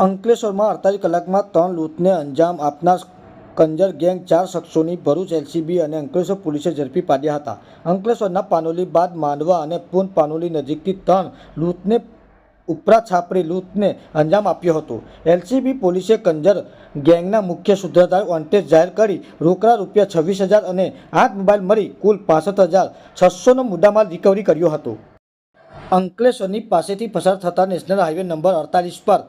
અંકલેશ્વરમાં અડતાલીસ કલાકમાં ત્રણ લૂંટને અંજામ આપનાર કંજર ગેંગ ચાર શખ્સોની ભરૂચ એલસીબી અને અંકલેશ્વર પોલીસે ઝડપી પાડ્યા હતા. અંકલેશ્વરના પાનોલી બાદ માંડવા અને પૂન પાનોલી નજીકથી ત્રણ લૂંટને ઉપરા છાપરી લૂંટને અંજામ આપ્યો હતો. એલસીબી પોલીસે કંજર ગેંગના મુખ્ય સૂત્રધાર વોન્ટેજ જાહેર કરી રોકડા રૂપિયા છવ્વીસ હજાર અને આઠ મોબાઈલ મળી કુલ પાસઠ હજાર છસોનો મુદ્દામાલ રિકવરી કર્યો હતો. અંકલેશ્વરની પાસેથી પસાર થતા નેશનલ હાઈવે નંબર અડતાલીસ પર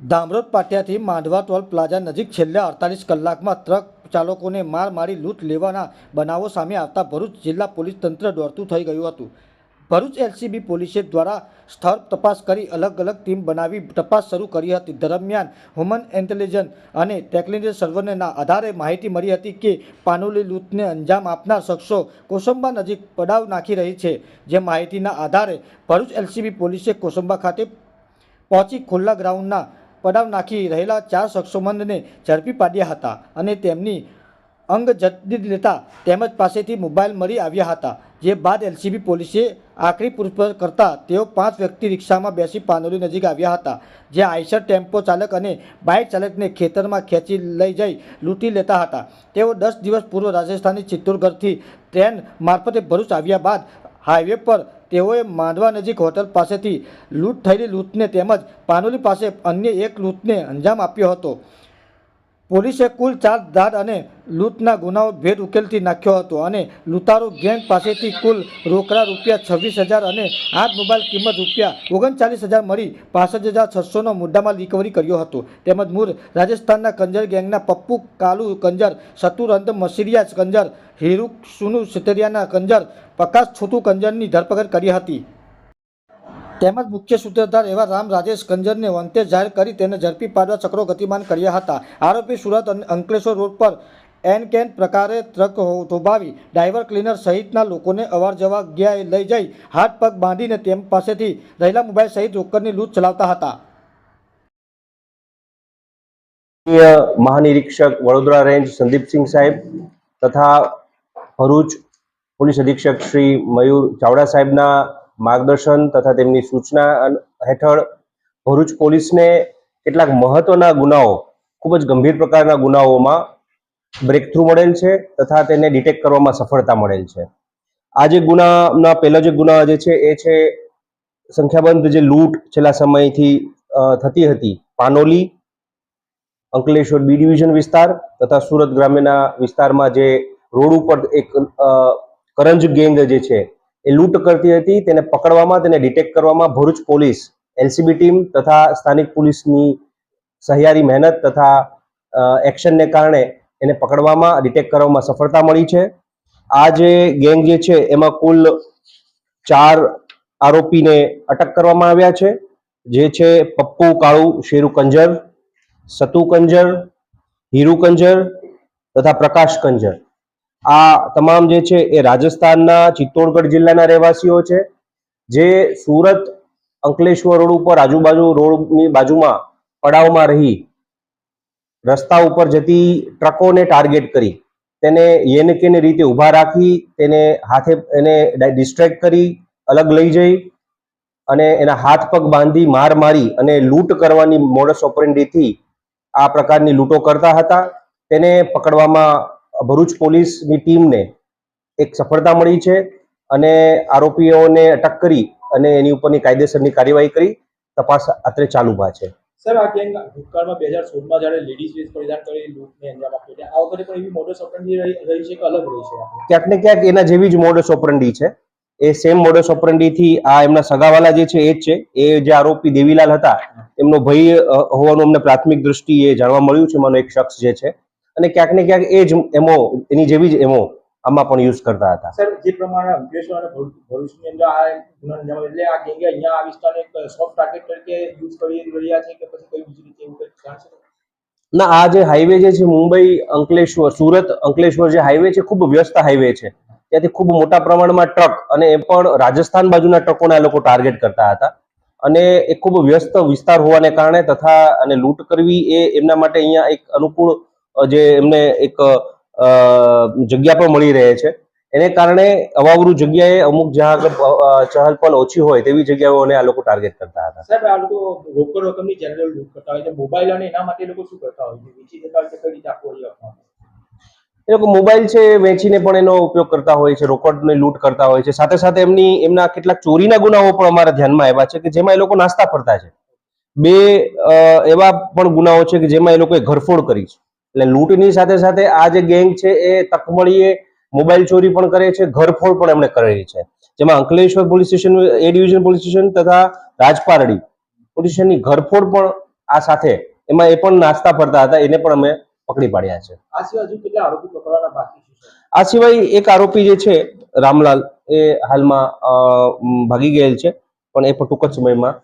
ધામરોદ પાટિયાથી માંડવા ટોલ પ્લાઝા નજીક છેલ્લા અડતાલીસ કલાકમાં ટ્રક ચાલકોને માર મારી લૂંટ લેવાના બનાવો સામે આવતા ભરૂચ જિલ્લા પોલીસ તંત્ર દોડતું થઈ ગયું હતું. ભરૂચ એલસીબી પોલીસે દ્વારા સ્થળ તપાસ કરી અલગ અલગ ટીમ બનાવી તપાસ શરૂ કરી હતી. દરમિયાન હ્યુમન ઇન્ટેલિજન્સ અને ટેકનિકલ સર્વેના આધારે માહિતી મળી હતી કે પાનોલી લૂંટને અંજામ આપનાર શખ્સો કોસંબા નજીક પડાવ નાખી રહી છે. જે માહિતીના આધારે ભરૂચ એલસીબી પોલીસે કોસંબા ખાતે પહોંચી ખુલ્લા ગ્રાઉન્ડના પડાવ નાખી રહેલા ચાર શખ્સોમંદને ઝડપી પાડ્યા હતા અને તેમની અંગ જડી લેતા તેમજ પાસેથી મોબાઈલ મળી આવ્યા હતા. જે બાદ એલસીબી પોલીસે આખરી પૂછપરછ કરતા તેઓ પાંચ વ્યક્તિ રિક્ષામાં બેસી પાનોલી નજીક આવ્યા હતા જે આઈસર ટેમ્પો ચાલક અને બાઇક ચાલકને ખેતરમાં ખેંચી લઈ જઈ લૂંટી લેતા હતા. તેઓ દસ દિવસ પૂર્વ રાજસ્થાનની ચિત્તોડગઢથી ટ્રેન મારફતે ભરૂચ આવ્યા બાદ હાઈવે પર તેઓએ માંડવા નજીક હોટલ પાસેથી લૂંટ થયેલી લૂંટને તેમજ પાનોલી પાસે અન્ય એક લૂંટને અંજામ આપ્યો હતો. પોલીસે કુલ ચાર દાદ અને લૂંટના ગુનાઓ ભેદ ઉકેલથી નાખ્યો હતો અને લૂંટારો ગેંગ પાસેથી કુલ રોકડા રૂપિયા છવ્વીસ હજાર અને આઠ મોબાઈલ કિંમત રૂપિયા ઓગણચાલીસ હજાર મળી પાસઠ હજાર છસોનો મુદ્દામાં રિકવરી કર્યો હતો. તેમજ મૂળ રાજસ્થાનના કંજર ગેંગના પપ્પુ કાલુ કંજર સતુરંત મસીરિયા કંજર હિરુક સુનુ સિતરિયાના કંજર, પ્રકાશ છોટુ કંજરની ધરપકડ કરી હતી. તેમજ મુખ્ય સૂત્રધાર એવા રામ રાજેશ કંજરને વંતે જાહેર કરી તેને ઝડપી પાડવા ચક્રો ગતિમાન કર્યા હતા. આરોપી સુરત અને અંકલેશ્વર રોડ પર એન કેન પ્રકારે ટ્રક થોભાવી ડ્રાઈવર ક્લીનર સહિતના લોકોને અવાર જવા ગયા લઈ જઈ હાથ પગ બાંધીને તેમ પાસેથી રહેલા મોબાઈલ સહિત રોકડની લૂંટ ચલાવતા હતા. મહાનિરીક્ષક વડોદરા રેન્જ સંદીપસિંહ સાહેબ તથા ભરૂચ પોલીસ અધિક્ષક શ્રી મયુર ચાવડા સાહેબના માર્ગદર્શન તથા તેમની સૂચના હેઠળ ભરૂચ પોલીસને કેટલાક મહત્વના ગુનાઓ, ખૂબ જ ગંભીર પ્રકારના ગુનાઓમાં બ્રેક થ્રુ મળેલ છે તથા તેને ડિટેક્ટ કરવામાં સફળતા મળેલ છે. આ જે ગુનાના, પહેલો જે ગુના જે છે એ છે સંખ્યાબંધ જે લૂંટ છેલ્લા સમયથી થતી હતી. પાનોલી, અંકલેશ્વર બી ડિવિઝન વિસ્તાર તથા સુરત ગ્રામ્યના વિસ્તારમાં જે રોડ ઉપર એક કરંજ ગેંગ જે છે એ લૂંટ કરતી હતી, તેને પકડવામાં, તેને ડિટેક્ટ કરવામાં ભરૂચ પોલીસ, એલસીબી ટીમ તથા સ્થાનિક પોલીસની સહિયારી મહેનત તથા એક્શનને કારણે એને પકડવામાં ડિટેક્ટ કરવામાં સફળતા મળી છે. આ જે ગેંગ જે છે, એમાં કુલ ચાર આરોપીને અટક કરવામાં આવ્યા છે. જે છે પપ્પુ, કાળુ, શેરુ કંજર, સતુ કંજર, હીરુ કંજર તથા પ્રકાશ કંજર. આ તમામ જે છે એ રાજસ્થાનના ચિત્તોડગઢ જિલ્લાના રહેવાસીઓ છે, જે સુરત અંકલેશ્વર રોડ ઉપર આજુબાજુ રોડની બાજુમાં પડાવમાં રહી, રસ્તા ઉપર જતી ટ્રકોને ટાર્ગેટ કરી, તેને યેને કેને રીતે ઊભા રાખી, તેને હાથે એને ડિસ્ટ્રેક્ટ કરી, અલગ લઈ જઈ અને એના હાથ પગ બાંધી માર મારી અને લૂંટ કરવાની મોડસ ઓપરેન્ડીથી આ પ્રકારની લૂંટો કરતા હતા. તેને પકડવામાં ભરૂચ પોલીસની ટીમને એક સફળતા મળી છે અને આરોપીઓને અટક કરી અને એની ઉપરની કાયદેસરની કાર્યવાહી કરી. તપાસ અત્રે ચાલુમાં છે. સર આ ગેંગ ભૂતકાળમાં બે હજાર સોળમાં જ્યારે લેડીઝ વેશ પરિધાન કરી લૂંટને અંજામ આપ્યો છે. આ વખતે પણ એવી મોડસ ઓપરેન્ડી રહી રહી છે કે અલગ રહી છે? ક્યાંક ને ક્યાંક એના જેવી જ મોડસ ઓપરંડી છે. એ સેમ મોડસ ઓપરંડીથી આ એમના સગાવાલા જે છે એ જ છે. એ જે આરોપી દેવીલાલ હતા એમનો ભય હોવાનું અમને પ્રાથમિક દ્રષ્ટિએ જાણવા મળ્યું છે. માનો એક શખ્સ જે છે અને ક્યાંક ને ક્યાંક એ જ એમો એની જેવી જ એમો આમાં પણ યુઝ કરતા હતા. સર જે પ્રમાણે અંકલેશ્વર અને ભરૂચની અંદર આ ગુનો અંજામ એટલે આ ગેંગે અહીંયા આ વિસ્તારને એક સોફ્ટ ટાર્ગેટ તરીકે યુઝ કરી રહ્યા છે કે પછી કઈ બીજી રીતે એવું કંઈક છે? ના આ જે હાઈવે જે છે મુંબઈ અંકલેશ્વર સુરત અંકલેશ્વર જે હાઈવે છે ખૂબ વ્યસ્ત હાઈવે છે. ત્યાંથી ખૂબ મોટા પ્રમાણમાં ટ્રક અને એ પણ રાજસ્થાન બાજુના ટ્રકોને આ લોકો ટાર્ગેટ કરતા હતા. અને એ ખૂબ વ્યસ્ત વિસ્તાર હોવાને કારણે તથા અને લૂંટ કરવી એ એમના માટે અહીંયા એક અનુકૂળ જે એમને એક જગ્યા પણ મળી રહે છે. એને કારણે અવાવરું જગ્યાએ અમુક જ્યાં આગળ ચહલ પણ ઓછી હોય તેવી જગ્યાઓને આ લોકો ટાર્ગેટ કરતા હતા. સાહેબ આ લોકો રોકડ રકમની જનરલ લૂંટ કરતા હોય છે. મોબાઈલ અને એના માટે એ લોકો શું કરતા હોય છે? વેચી દેતા હોય છે? કઈ રીતે આખો એ લોકો મોબાઈલ છે વેચીને પણ એનો ઉપયોગ કરતા હોય છે રોકડને લૂંટ કરતા હોય છે. સાથે સાથે એમની એમના કેટલાક ચોરીના ગુનાઓ પણ અમારા ધ્યાનમાં આવ્યા છે કે જેમાં એ લોકો નાસ્તા ફરતા છે. બે એવા પણ ગુનાઓ છે કે જેમાં એ લોકોએ ઘરફોડ કરી છે. એટલે લૂંટની સાથે સાથે આ જે ગેંગ છે એ તકમળીએ મોબાઈલ ચોરી પણ કરે છે ઘરફોડ પણ એમણે કરેલી છે. જેમાં Ankleshwar police station A division police station તથા રાજપારડી પોલીસ સ્ટેશનની ઘરફોડ પણ આ સાથે એમાં એ પણ નાસ્તા ફરતા હતા એને પણ અમે પકડી પાડ્યા છે. આ સિવાય હજુ કેટલા આરોપી પકડવાના બાકી છે આ સિવાય એક આરોપી જે છે રામલાલ એ હાલમાં ભાગી ગયેલ છે પણ એ પણ ટૂંક જ સમયમાં